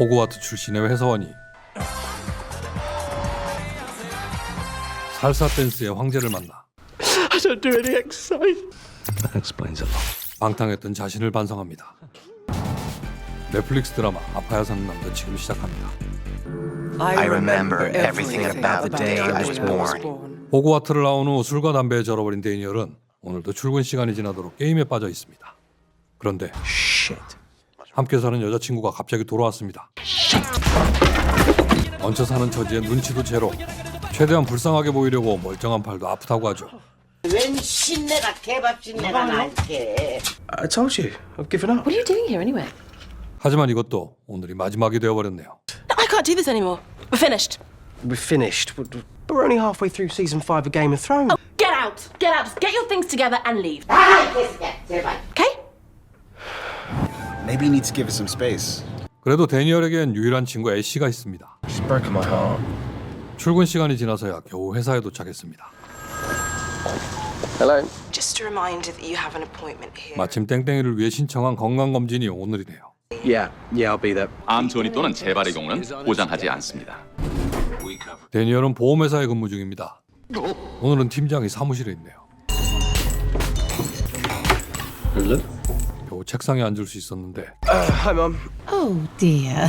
호그와트 출신의 회사원이 살사 댄스의 황제를 만나 I don't do any exercise. That explains a lot. 방탕했던 자신을 반성합니다. 넷플릭스 드라마 아파야 사는 남자 지금 시작합니다. I remember everything about the day I was born. 호그와트를 나온 후 술과 담배에 절어버린 데니얼은 오늘도 출근 시간이 지나도록 게임에 빠져 있습니다. 그런데 함께 사는 여자친구가 갑자기 돌아왔습니다. 얹혀 사는 처지에 눈치도 제로. 최대한 불쌍하게 보이려고 멀쩡한 팔도 아프다고 하죠. 웬 신내가 개밥 신내가 날게 I told you, I've given up. What are you doing here anyway? 하지만 이것도 오늘이 마지막이 되어버렸네요. I can't do this anymore. We're finished. We're finished. We're only halfway through season five of Game of Thrones. Get out! Get out! Get your things together and leave. 아 Okay? Maybe you need to give it some space. 그래도 데니얼에겐 유일한 친구 애쉬가 있습니다. She's broken my heart. 출근 시간이 지나서야 겨우 회사에 도착했습니다. Hello. Just a reminder that you have an appointment here. 마침 땡땡이를 위해 신청한 건강 검진이 오늘이네요. Yeah, yeah, I'll be there. 암 전이 또는 재발의 경우는 보장하지 않습니다. 데니얼은 보험회사에 근무 중입니다. 오늘은 팀장이 사무실에 있네요. 겨우 책상에 앉을 수 있었는데 Hi, Mum. Oh dear.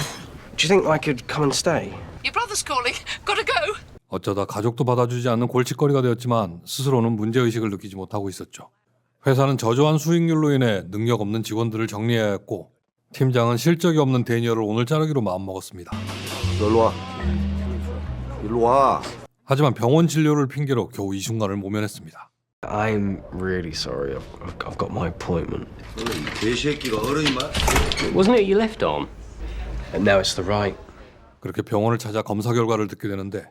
Do you think I could come and stay? Your brother's calling. Gotta go. 어쩌다 가족도 받아주지 않는 골칫거리가 되었지만 스스로는 문제의식을 느끼지 못하고 있었죠. 회사는 저조한 수익률로 인해 능력 없는 직원들을 정리해야 했고 팀장은 실적이 없는 데니얼을 오늘 자르기로 마음먹었습니다. 일로 와. 일로 와. 하지만 병원 진료를 핑계로 겨우 이 순간을 모면했습니다. I'm really sorry. I've, I've, I've got my appointment. 이 개새끼가 어른이만. Wasn't it your left arm? And now it's the right. 그렇게 병원을 찾아 검사 결과를 듣게 되는데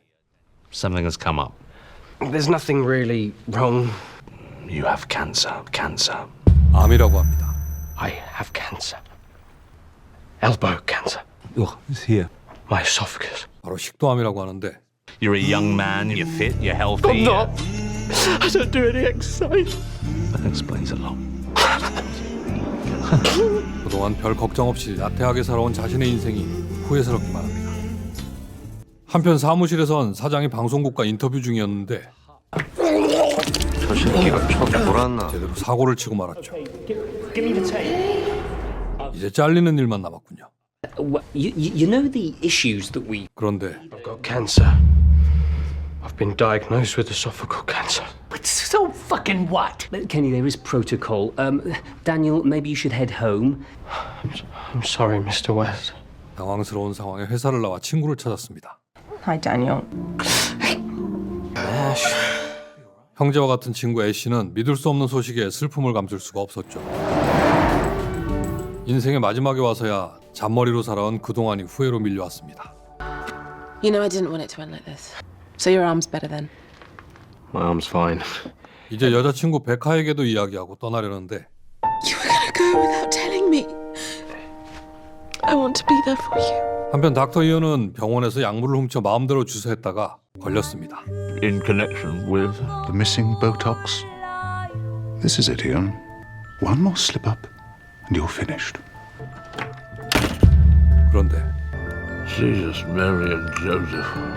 Something has come up. There's nothing really wrong. You have cancer. Cancer. 암이라고 합니다. I have cancer. Elbow cancer. Oh, it's here. My esophagus. 바로 식도암이라고 하는데 You're a young man. You're fit. You're healthy. I'm not. I don't do any exercise. That explains a lot. 그동안 별 걱정 없이 나태하게 살아온 자신의 인생이 후회스럽기만 합니다. 한편 사무실에선 사장이 방송국과 인터뷰 중이었는데 저 새끼가 척 돌았나? 제대로 사고를 치고 말았죠. 이제 잘리는 일만 남았군요. You, you know the issues that we. 그런데 I've got cancer. I've been diagnosed with esophageal cancer. But so fucking what? Kenny, there is protocol. Um, Daniel, maybe you should head home. I'm sorry, Mr. West. 당황스러운 상황에 회사를 나와 친구를 찾았습니다. Hi, Daniel. 형제와 같은 친구 애쉬는 믿을 수 없는 소식에 슬픔을 감출 수가 없었죠. 인생의 마지막에 와서야 잔머리로 살아온 그동안이 후회로 밀려왔습니다. You know I didn't want it to end like this. So your arm's better then. My arm's fine. 이제 여자친구 베카에게도 이야기하고 떠나려는데 You were gonna go without telling me. I want to be there for you. 한편 닥터 이언은 병원에서 약물을 훔쳐 마음대로 주사했다가 걸렸습니다. In connection with The missing Botox. This is it, Ian. One more slip up, and you're finished. 그런데 Jesus, Mary, and Joseph.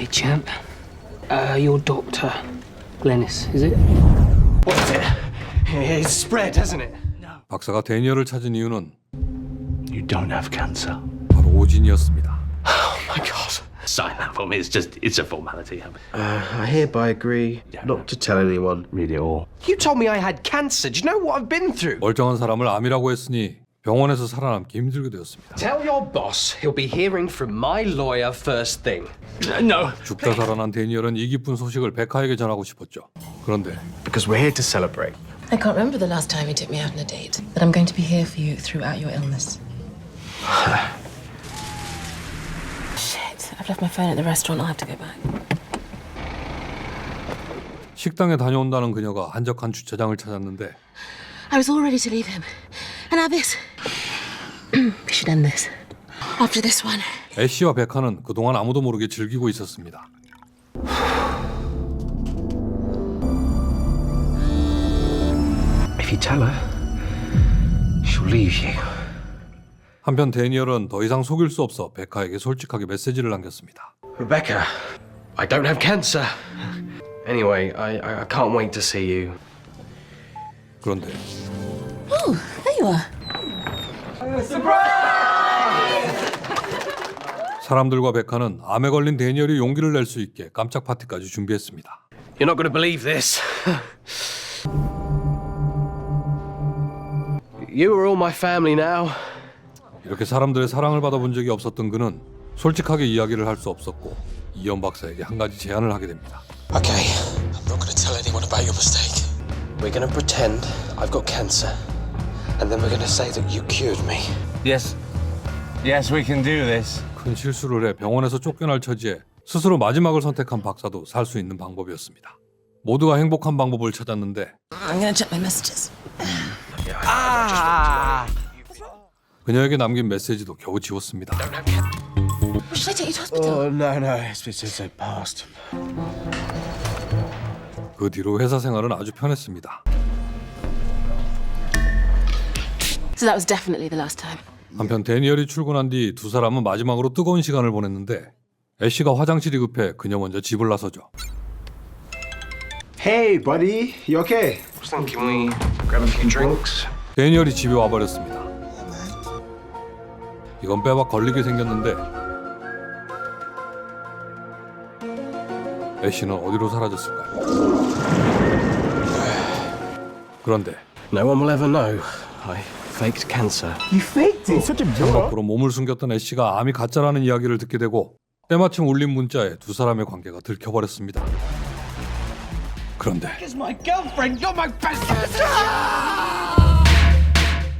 Hey, champ. Uh, your doctor, Glennis, is it? What's it? It's spread, hasn't it? 박사가 데니얼을 찾은 이유는 You don't have cancer. 바로 오진이었습니다. Oh my God. Sign that for me. It's just, it's a formality. Uh, I hereby agree not to tell anyone. Read it all. You told me I had cancer. Do you know what I've been through? 멀쩡한 사람을 암이라고 했으니 병원에서 살아남기 힘들게 되었습니다. Tell your boss he'll be hearing from my lawyer first thing. No. 죽다 살아난 데니얼은 이 기쁜 소식을 베카에게 전하고 싶었죠. 그런데 Because we're here to celebrate. I can't remember the last time you took me out on a date, but I'm going to be here for you throughout your illness. Shit, I've left my phone at the restaurant. I'll have to go back. 식당에 다녀온다는 그녀가 한적한 주차장을 찾았는데 I was all ready to leave him. And now this. We should end this. After this one. 애쉬와 베카는 그동안 아무도 모르게 즐기고 있었습니다. If you tell her, she'll leave you. 한편 데니얼은 더 이상 속일 수 없어 베카에게 솔직하게 메시지를 남겼습니다. Rebecca, I don't have cancer. Anyway, I, I, I can't wait to see you. 그런데 Oh, there you are. 사람들과 베카는 암에 걸린 데니얼이 용기를 낼 수 있게 깜짝 파티까지 준비했습니다. You're not going to believe this. you are all my family now. 이렇게 사람들의 사랑을 받아본 적이 없었던 그는 솔직하게 이야기를 할 수 없었고 이현 박사에게 한 가지 제안을 하게 됩니다. Okay, I'm not going to tell anyone about your mistake. We're going to pretend I've got cancer, and then we're going to say that you cured me. Yes. Yes, we can do this. 큰 실수를 해 병원에서 쫓겨날 처지에 스스로 마지막을 선택한 박사도 살 수 있는 방법이었습니다. 모두가 행복한 방법을 찾았는데 I'm going to check my messages. 그녀에게 남긴 메시지도 겨우 지웠습니다. Should I take you to hospital? Oh, no, no, it's, it's, it's past. 그 뒤로 회사 생활은 아주 편했습니다. So that was definitely the last time. 한편 데니얼이 출근한 뒤 두 사람은 마지막으로 뜨거운 시간을 보냈는데 애쉬가 화장실이 급해 그녀 먼저 집을 나서죠. Hey, buddy, you okay? Can we grab a few drinks? 데니얼이 집에 와버렸습니다. 이건 빼박 걸리게 생겼는데 애쉬는 어디로 사라졌을까요? 그런데 No one will ever know. I faked cancer. 창밖으로 몸을 숨겼던 애쉬가 암이 가짜라는 이야기를 듣게 되고 때마침 울린 문자에 두 사람의 관계가 들켜버렸습니다. 그런데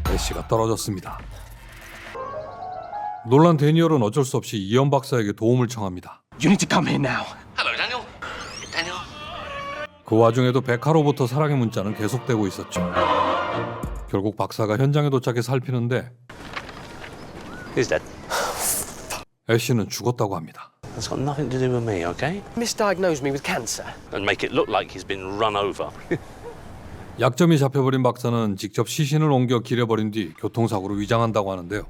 애쉬가 떨어졌습니다. 놀란 데니얼은 어쩔 수 없이 이현 박사에게 도움을 청합니다. You need to come here now. Hello, Daniel. Daniel. 그 와중에도 베카로부터 사랑의 문자는 계속되고 있었죠. 결국 박사가 현장에 도착해 살피는데 He's dead. 애쉬는 죽었다고 합니다. That's got nothing to do with me, okay? Misdiagnosed me with cancer. And make it look like he's been run over. 약점이 잡혀버린 박사는 직접 시신을 옮겨 길에 버린 뒤 교통사고로 위장한다고 하는데요.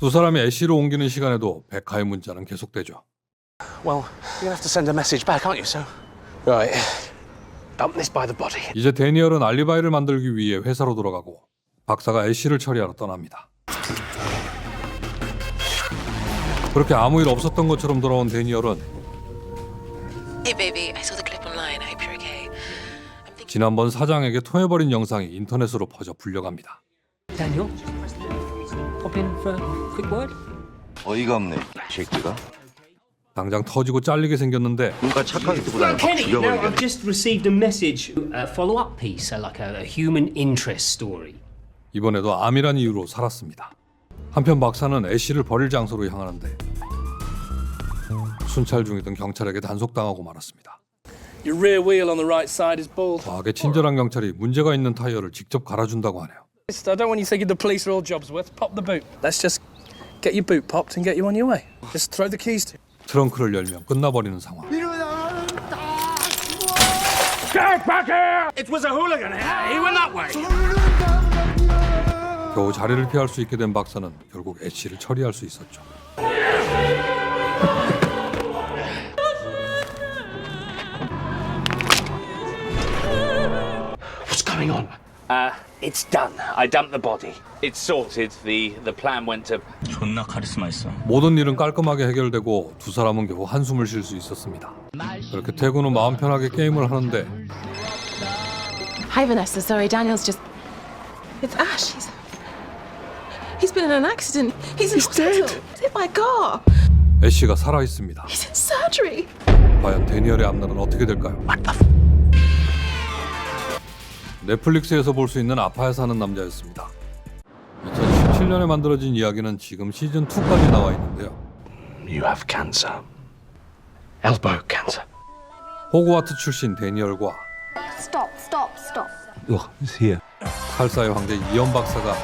두 사람이 애쉬로 옮기는 시간에도 백화의 문자는 계속되죠. Well, you're gonna have to send a message back, aren't you, sir? Right. Dump this by the body. 이제 데니얼은 알리바이를 만들기 위해 회사로 돌아가고 박사가 애쉬를 처리하러 떠납니다. 그렇게 아무 일 없었던 것처럼 돌아온 데니얼은 Hey, baby, I saw the clip online. I hope you're okay. I'm thinking. 지난번 사장에게 토해버린 영상이 인터넷으로 퍼져 불려갑니다. Daniel, pop in for a quick word. 어이가 없네, 이 새끼가. 당장 터지고 잘리게 생겼는데 누가 착하게 두고 다니면 확 Kenny, no, 죽여버리겠네. I've just received a message, a follow-up piece, uh, like a, a human interest story. 이번에도 암이란 이유로 살았습니다. 한편 박사는 애쉬를 버릴 장소로 향하는데 순찰 중이던 경찰에게 단속당하고 말았습니다. Your rear wheel on the right side is bald. 과하게 친절한 경찰이 문제가 있는 타이어를 직접 갈아준다고 하네요. I don't want you thinking the police are all jobs worth. Pop the boot. Let's just get your boot popped and get you on your way. Just throw the keys to. 트렁크를 열면 끝나버리는 상황. It was a hooligan. He went that way. 겨우 자리를 피할 수 있게 된 박사는 결국 애쉬를 처리할 수 있었죠. What's going on? Uh, it's done. I dumped the body. It's sorted. The the plan went to 존나 카리스마 있어. 모든 일은 깔끔하게 해결되고 두 사람은 겨우 한숨을 쉴 수 있었습니다. 그렇게 퇴근 후 마음 편하게 게임을 하는데 Hi, Vanessa. Sorry, Daniel's just. It's Ash. He's. He's been in an accident. He's in hospital. He's hit by a car. 애쉬가 살아 있습니다. He's in surgery. 과연 데니얼의 앞날은 어떻게 될까요? 넷플릭스에서 볼 수 있는 아파야 사는 남자였습니다. 2017년에 만들어진 이야기는 지금 시즌 2까지 나와 있는데요. You have cancer. Elbow cancer. 호그와트 출신 데니얼과 Stop, stop, stop. Look, it's here. 칼사의 황제 이현 박사가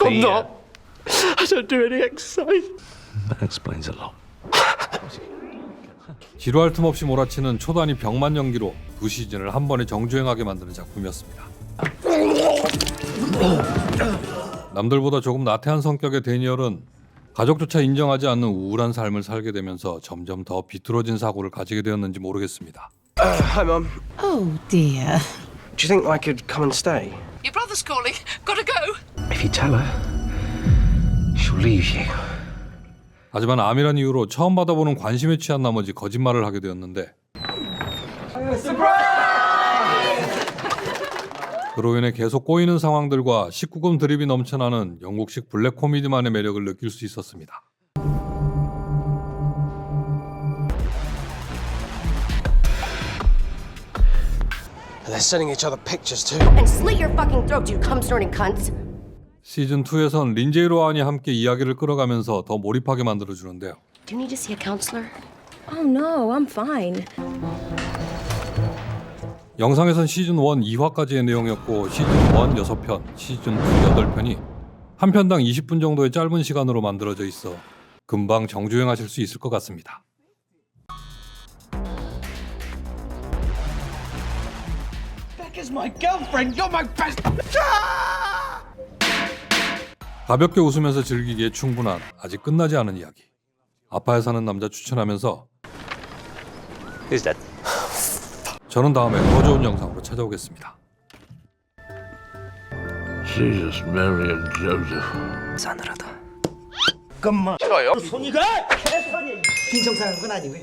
I'm not. I don't do any exercise. That explains a lot. 지루할 틈 없이 몰아치는 초단위 병만 연기로 두 시즌을 한 번에 정주행하게 만드는 작품이었습니다. 남들보다 조금 나태한 성격의 데니얼은 가족조차 인정하지 않는 우울한 삶을 살게 되면서 점점 더 비뚤어진 사고를 가지게 되었는지 모르겠습니다. Uh, hi, Mum. Oh dear. Do you think I could come and stay? Your brother's calling. Gotta go. If you tell her, she'll leave you. 하지만 암이란 이유로 처음 받아보는 관심에 취한 나머지 거짓말을 하게 되었는데 그로 인해 계속 꼬이는 상황들과 19금 드립이 넘쳐나는 영국식 블랙 코미디만의 매력을 느낄 수 있었습니다. And they're sending each other pictures too. And slit your fucking throat, you cum snorting cunts. 시즌 2에선 린제이 로안이 함께 이야기를 끌어가면서 더 몰입하게 만들어 주는데요. Do you need to see a counselor? Oh no, I'm fine. 영상에선 시즌 1 2화까지의 내용이었고 시즌 1 6편, 시즌 2 8편이 한 편당 20분 정도의 짧은 시간으로 만들어져 있어 금방 정주행하실 수 있을 것 같습니다. Becca's my girlfriend. You're my best. 가볍게 웃으면서 즐기기에 충분한 아직 끝나지 않은 이야기. 아파에 사는 남자 추천하면서 Who's dead? 저는 다음에 더 좋은 영상으로 찾아오겠습니다. Jesus, Mary and Joseph. 싸늘하다. 잠깐만. 싫어요? 손이가 개손이. 빈정상한 건 아니고요.